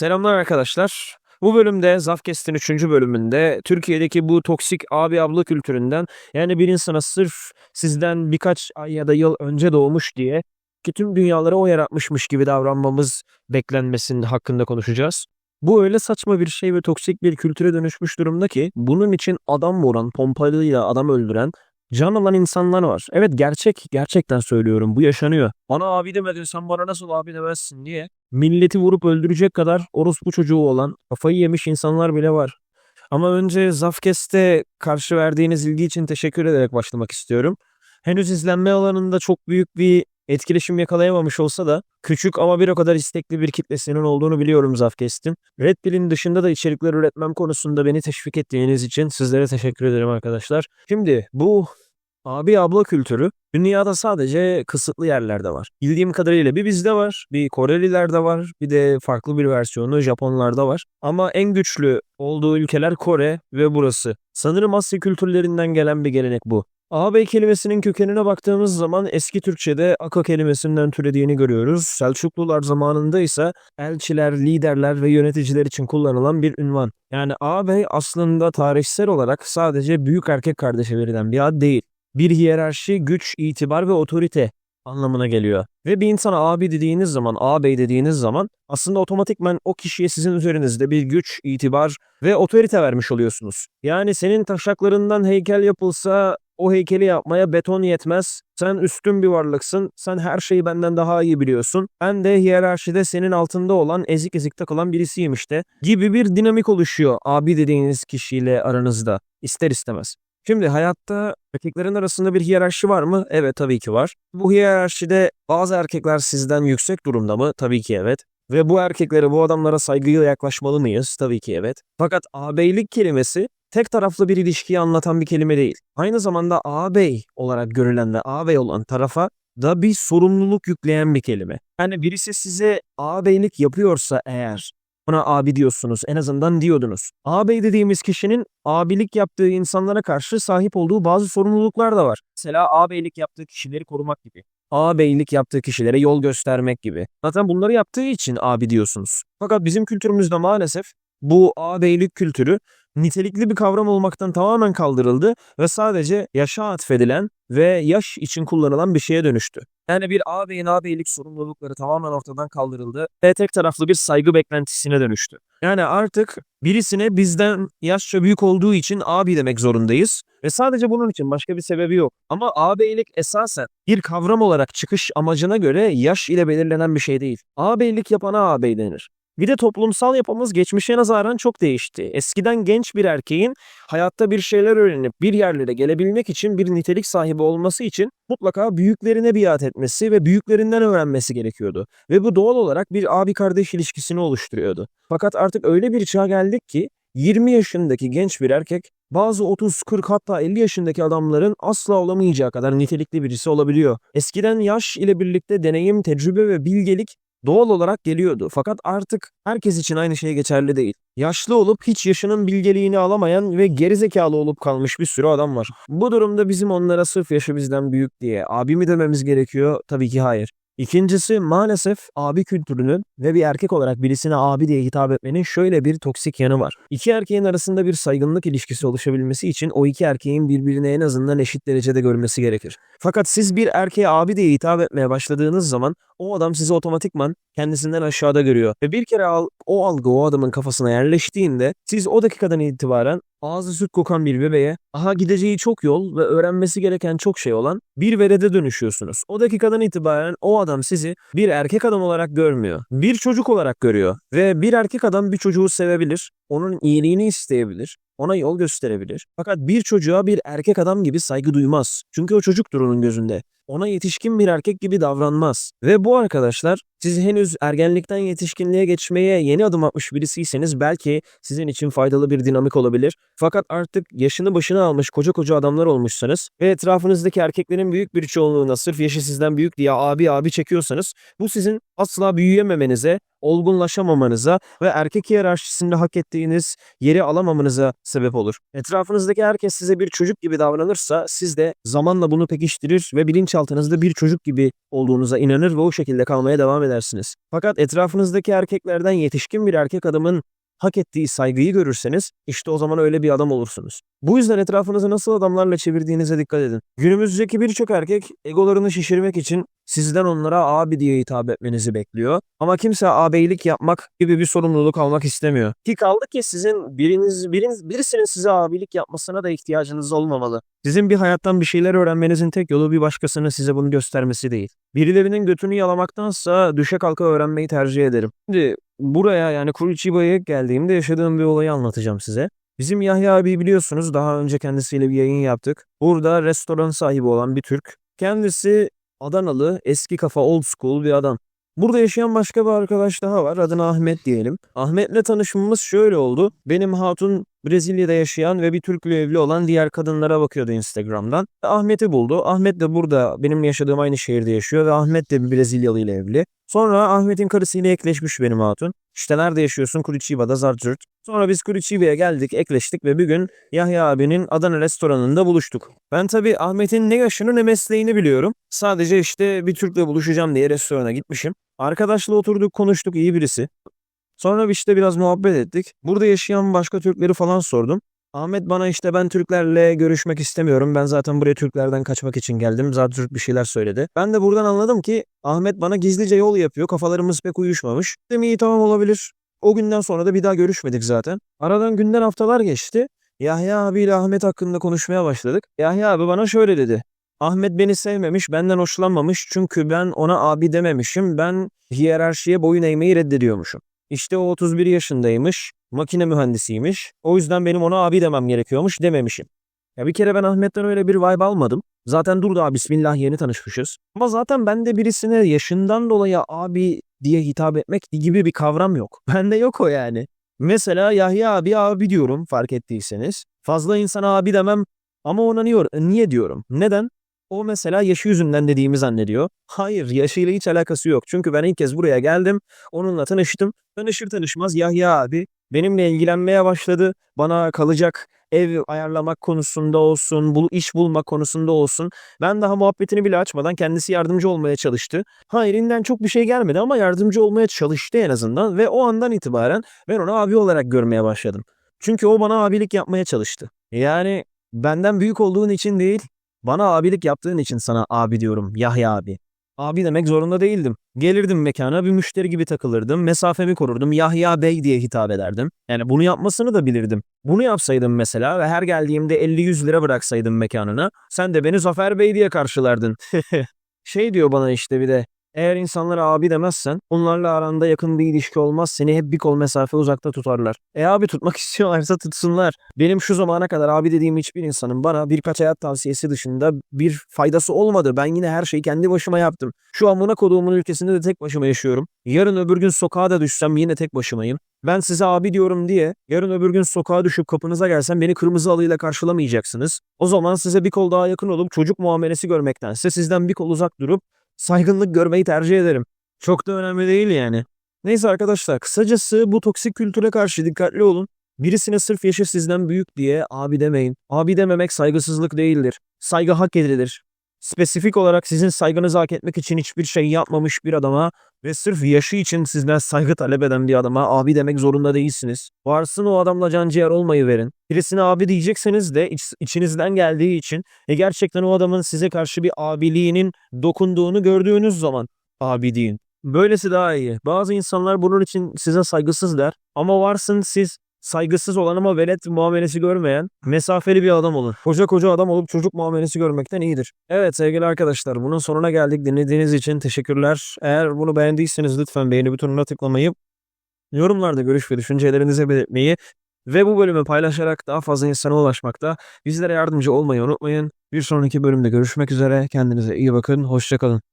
Selamlar arkadaşlar. Bu bölümde Zafkest'in 3. bölümünde Türkiye'deki bu toksik abi abla kültüründen yani bir insana sırf sizden birkaç ay ya da yıl önce doğmuş diye ki tüm dünyalara o yaratmışmış gibi davranmamız beklenmesinin hakkında konuşacağız. Bu öyle saçma bir şey ve toksik bir kültüre dönüşmüş durumda ki bunun için adam vuran, pompalıyla adam öldüren, can alan insanlar var. Evet gerçek, gerçekten söylüyorum bu yaşanıyor. Bana abi demedin sen bana nasıl abi demezsin diye milleti vurup öldürecek kadar orospu çocuğu olan, kafayı yemiş insanlar bile var. Ama önce Zafkest'e karşı verdiğiniz ilgi için teşekkür ederek başlamak istiyorum. Henüz izlenme alanında çok büyük bir etkileşim yakalayamamış olsa da küçük ama bir o kadar istekli bir kitlesinin olduğunu biliyorum Zafkest'in. Red Pill'in dışında da içerikler üretmem konusunda beni teşvik ettiğiniz için sizlere teşekkür ederim arkadaşlar. Şimdi bu Abi abla kültürü dünyada sadece kısıtlı yerlerde var. Bildiğim kadarıyla bir bizde var, bir Korelilerde var, bir de farklı bir versiyonu Japonlarda var. Ama en güçlü olduğu ülkeler Kore ve burası. Sanırım Asya kültürlerinden gelen bir gelenek bu. Ağabey kelimesinin kökenine baktığımız zaman eski Türkçe'de aka kelimesinden türediğini görüyoruz. Selçuklular zamanında ise elçiler, liderler ve yöneticiler için kullanılan bir ünvan. Yani ağabey aslında tarihsel olarak sadece büyük erkek kardeşe verilen bir ad değil bir hiyerarşi, güç, itibar ve otorite anlamına geliyor. Ve bir insana abi dediğiniz zaman, ağabey dediğiniz zaman aslında otomatikman o kişiye sizin üzerinizde bir güç, itibar ve otorite vermiş oluyorsunuz. Yani senin taşaklarından heykel yapılsa o heykeli yapmaya beton yetmez. Sen üstün bir varlıksın. Sen her şeyi benden daha iyi biliyorsun. Ben de hiyerarşide senin altında olan ezik ezik takılan birisiyim işte. Gibi bir dinamik oluşuyor abi dediğiniz kişiyle aranızda. ister istemez. Şimdi hayatta erkeklerin arasında bir hiyerarşi var mı? Evet tabii ki var. Bu hiyerarşide bazı erkekler sizden yüksek durumda mı? Tabii ki evet. Ve bu erkeklere, bu adamlara saygıyla yaklaşmalı mıyız? Tabii ki evet. Fakat ağabeylik kelimesi tek taraflı bir ilişkiyi anlatan bir kelime değil. Aynı zamanda ağabey olarak görülen ve ağabey olan tarafa da bir sorumluluk yükleyen bir kelime. Yani birisi size ağabeylik yapıyorsa eğer ona abi diyorsunuz. En azından diyordunuz. Ağabey dediğimiz kişinin abilik yaptığı insanlara karşı sahip olduğu bazı sorumluluklar da var. Mesela ağabeylik yaptığı kişileri korumak gibi. Ağabeylik yaptığı kişilere yol göstermek gibi. Zaten bunları yaptığı için abi diyorsunuz. Fakat bizim kültürümüzde maalesef bu ağabeylik kültürü nitelikli bir kavram olmaktan tamamen kaldırıldı ve sadece yaşa atfedilen ve yaş için kullanılan bir şeye dönüştü. Yani bir ağabeyin ağabeylik sorumlulukları tamamen ortadan kaldırıldı ve tek taraflı bir saygı beklentisine dönüştü. Yani artık birisine bizden yaşça büyük olduğu için abi demek zorundayız ve sadece bunun için başka bir sebebi yok. Ama ağabeylik esasen bir kavram olarak çıkış amacına göre yaş ile belirlenen bir şey değil. Ağabeylik yapana ağabey denir. Bir de toplumsal yapımız geçmişe nazaran çok değişti. Eskiden genç bir erkeğin hayatta bir şeyler öğrenip bir yerlere gelebilmek için bir nitelik sahibi olması için mutlaka büyüklerine biat etmesi ve büyüklerinden öğrenmesi gerekiyordu. Ve bu doğal olarak bir abi kardeş ilişkisini oluşturuyordu. Fakat artık öyle bir çağa geldik ki 20 yaşındaki genç bir erkek bazı 30, 40 hatta 50 yaşındaki adamların asla olamayacağı kadar nitelikli birisi olabiliyor. Eskiden yaş ile birlikte deneyim, tecrübe ve bilgelik doğal olarak geliyordu. Fakat artık herkes için aynı şey geçerli değil. Yaşlı olup hiç yaşının bilgeliğini alamayan ve gerizekalı olup kalmış bir sürü adam var. Bu durumda bizim onlara sırf yaşı bizden büyük diye abi mi dememiz gerekiyor? Tabii ki hayır. İkincisi maalesef abi kültürünün ve bir erkek olarak birisine abi diye hitap etmenin şöyle bir toksik yanı var. İki erkeğin arasında bir saygınlık ilişkisi oluşabilmesi için o iki erkeğin birbirine en azından eşit derecede görmesi gerekir. Fakat siz bir erkeğe abi diye hitap etmeye başladığınız zaman o adam sizi otomatikman kendisinden aşağıda görüyor. Ve bir kere al, o algı o adamın kafasına yerleştiğinde siz o dakikadan itibaren ağzı süt kokan bir bebeğe aha gideceği çok yol ve öğrenmesi gereken çok şey olan bir verede dönüşüyorsunuz. O dakikadan itibaren o adam sizi bir erkek adam olarak görmüyor. Bir çocuk olarak görüyor. Ve bir erkek adam bir çocuğu sevebilir. Onun iyiliğini isteyebilir ona yol gösterebilir. Fakat bir çocuğa bir erkek adam gibi saygı duymaz. Çünkü o çocuktur onun gözünde. Ona yetişkin bir erkek gibi davranmaz. Ve bu arkadaşlar siz henüz ergenlikten yetişkinliğe geçmeye yeni adım atmış birisiyseniz belki sizin için faydalı bir dinamik olabilir. Fakat artık yaşını başına almış koca koca adamlar olmuşsanız ve etrafınızdaki erkeklerin büyük bir çoğunluğuna sırf yaşı sizden büyük diye abi abi çekiyorsanız bu sizin asla büyüyememenize olgunlaşamamanıza ve erkek hiyerarşisinde hak ettiğiniz yeri alamamanıza sebep olur. Etrafınızdaki herkes size bir çocuk gibi davranırsa siz de zamanla bunu pekiştirir ve bilinçaltınızda bir çocuk gibi olduğunuza inanır ve o şekilde kalmaya devam edersiniz. Fakat etrafınızdaki erkeklerden yetişkin bir erkek adamın hak ettiği saygıyı görürseniz işte o zaman öyle bir adam olursunuz. Bu yüzden etrafınızı nasıl adamlarla çevirdiğinize dikkat edin. Günümüzdeki birçok erkek egolarını şişirmek için sizden onlara abi diye hitap etmenizi bekliyor. Ama kimse ağabeylik yapmak gibi bir sorumluluk almak istemiyor. Ki kaldı ki sizin biriniz, biriniz birisinin size abilik yapmasına da ihtiyacınız olmamalı. Sizin bir hayattan bir şeyler öğrenmenizin tek yolu bir başkasının size bunu göstermesi değil. Birilerinin götünü yalamaktansa düşe kalka öğrenmeyi tercih ederim. Şimdi buraya yani Curitiba'ya geldiğimde yaşadığım bir olayı anlatacağım size. Bizim Yahya abi biliyorsunuz daha önce kendisiyle bir yayın yaptık. Burada restoran sahibi olan bir Türk. Kendisi Adanalı, eski kafa old school bir adam. Burada yaşayan başka bir arkadaş daha var. Adına Ahmet diyelim. Ahmet'le tanışmamız şöyle oldu. Benim hatun Brezilya'da yaşayan ve bir Türk'le evli olan diğer kadınlara bakıyordu Instagram'dan. Ahmet'i buldu. Ahmet de burada benim yaşadığım aynı şehirde yaşıyor ve Ahmet de bir Brezilyalı ile evli. Sonra Ahmet'in karısıyla ekleşmiş benim hatun. İşte nerede yaşıyorsun? Curitiba Zartürt. Sonra biz Curitiba'ya geldik, ekleştik ve bir gün Yahya abinin Adana restoranında buluştuk. Ben tabii Ahmet'in ne yaşını ne mesleğini biliyorum. Sadece işte bir Türk'le buluşacağım diye restorana gitmişim. Arkadaşla oturduk, konuştuk, iyi birisi. Sonra işte biraz muhabbet ettik. Burada yaşayan başka Türkleri falan sordum. Ahmet bana işte ben Türklerle görüşmek istemiyorum. Ben zaten buraya Türklerden kaçmak için geldim. Zaten Türk bir şeyler söyledi. Ben de buradan anladım ki Ahmet bana gizlice yol yapıyor. Kafalarımız pek uyuşmamış. Dedim iyi tamam olabilir. O günden sonra da bir daha görüşmedik zaten. Aradan günden haftalar geçti. Yahya abiyle Ahmet hakkında konuşmaya başladık. Yahya abi bana şöyle dedi. Ahmet beni sevmemiş, benden hoşlanmamış çünkü ben ona abi dememişim. Ben hiyerarşiye boyun eğmeyi reddediyormuşum. İşte o 31 yaşındaymış, makine mühendisiymiş. O yüzden benim ona abi demem gerekiyormuş dememişim. Ya bir kere ben Ahmet'ten öyle bir vibe almadım. Zaten dur daha bismillah yeni tanışmışız. Ama zaten bende birisine yaşından dolayı abi diye hitap etmek gibi bir kavram yok. Bende yok o yani. Mesela Yahya abi abi diyorum fark ettiyseniz. Fazla insana abi demem ama ona niye, niye diyorum? Neden? O mesela yaşı yüzünden dediğimi zannediyor. Hayır yaşıyla hiç alakası yok. Çünkü ben ilk kez buraya geldim. Onunla tanıştım. Tanışır tanışmaz Yahya abi benimle ilgilenmeye başladı. Bana kalacak ev ayarlamak konusunda olsun, bul iş bulmak konusunda olsun. Ben daha muhabbetini bile açmadan kendisi yardımcı olmaya çalıştı. Ha çok bir şey gelmedi ama yardımcı olmaya çalıştı en azından ve o andan itibaren ben onu abi olarak görmeye başladım. Çünkü o bana abilik yapmaya çalıştı. Yani benden büyük olduğun için değil, bana abilik yaptığın için sana abi diyorum Yahya abi. Abi demek zorunda değildim. Gelirdim mekana bir müşteri gibi takılırdım. Mesafemi korurdum. Yahya Bey diye hitap ederdim. Yani bunu yapmasını da bilirdim. Bunu yapsaydım mesela ve her geldiğimde 50-100 lira bıraksaydım mekanına. Sen de beni Zafer Bey diye karşılardın. şey diyor bana işte bir de. Eğer insanlara abi demezsen onlarla aranda yakın bir ilişki olmaz seni hep bir kol mesafe uzakta tutarlar. E abi tutmak istiyorlarsa tutsunlar. Benim şu zamana kadar abi dediğim hiçbir insanın bana birkaç hayat tavsiyesi dışında bir faydası olmadı. Ben yine her şeyi kendi başıma yaptım. Şu amına koduğumun ülkesinde de tek başıma yaşıyorum. Yarın öbür gün sokağa da düşsem yine tek başımayım. Ben size abi diyorum diye yarın öbür gün sokağa düşüp kapınıza gelsem beni kırmızı alıyla karşılamayacaksınız. O zaman size bir kol daha yakın olup çocuk muamelesi görmektense sizden bir kol uzak durup saygınlık görmeyi tercih ederim. Çok da önemli değil yani. Neyse arkadaşlar kısacası bu toksik kültüre karşı dikkatli olun. Birisine sırf yaşı sizden büyük diye abi demeyin. Abi dememek saygısızlık değildir. Saygı hak edilir. Spesifik olarak sizin saygınızı hak etmek için hiçbir şey yapmamış bir adama ve sırf yaşı için sizden saygı talep eden bir adama abi demek zorunda değilsiniz. Varsın o adamla can ciğer olmayı verin. Birisine abi diyecekseniz de iç, içinizden geldiği için ve gerçekten o adamın size karşı bir abiliğinin dokunduğunu gördüğünüz zaman abi deyin. Böylesi daha iyi. Bazı insanlar bunun için size saygısız der ama varsın siz saygısız olan ama velet muamelesi görmeyen mesafeli bir adam olun. Koca koca adam olup çocuk muamelesi görmekten iyidir. Evet sevgili arkadaşlar bunun sonuna geldik. Dinlediğiniz için teşekkürler. Eğer bunu beğendiyseniz lütfen beğeni butonuna tıklamayı, yorumlarda görüş ve düşüncelerinizi belirtmeyi ve bu bölümü paylaşarak daha fazla insana ulaşmakta bizlere yardımcı olmayı unutmayın. Bir sonraki bölümde görüşmek üzere. Kendinize iyi bakın. Hoşçakalın.